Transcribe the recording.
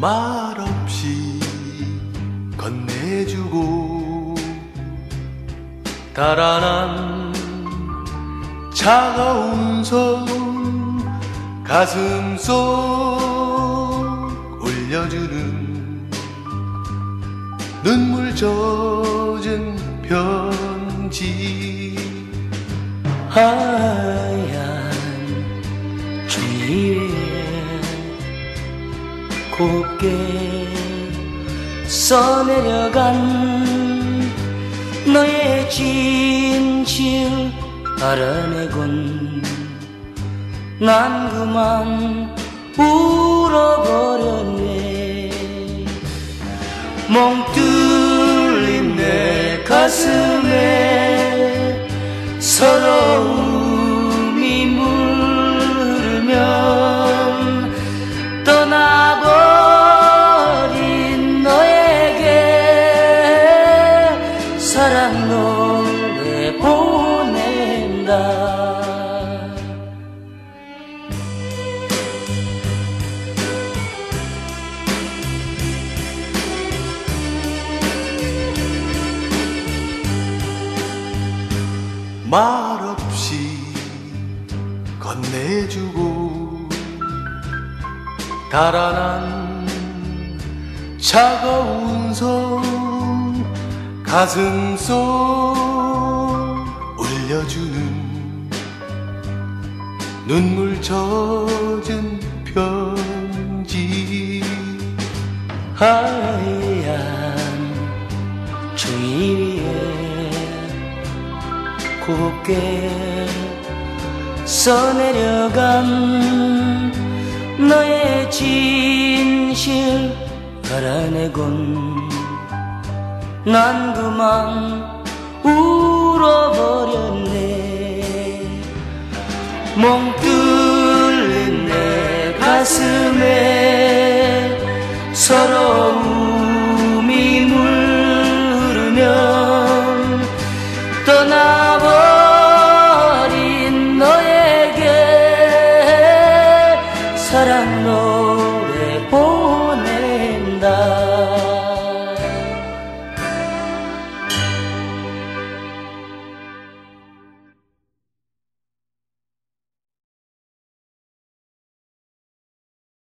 말없이 건네주고 달아난 차가운 손 가슴 속 올려주는 눈물 젖은 편지. 하얀 종이에 곱게 써내려간 너의 진실 알아내곤 난 그만 울어버렸네. 멍 뚫린 내 가슴에 서러움 사랑 노래 보낸다. 말없이 건네주고 달아난 차가운 손 가슴 속 올려주는 눈물 젖은 편지. 하얀 종이 위에 곱게 써내려간 너의 진실 알아내곤 난 그만 울어버렸네. 멍뚫린 내 가슴에 서러움이 물흐르면 떠나버린 너에게 사랑 너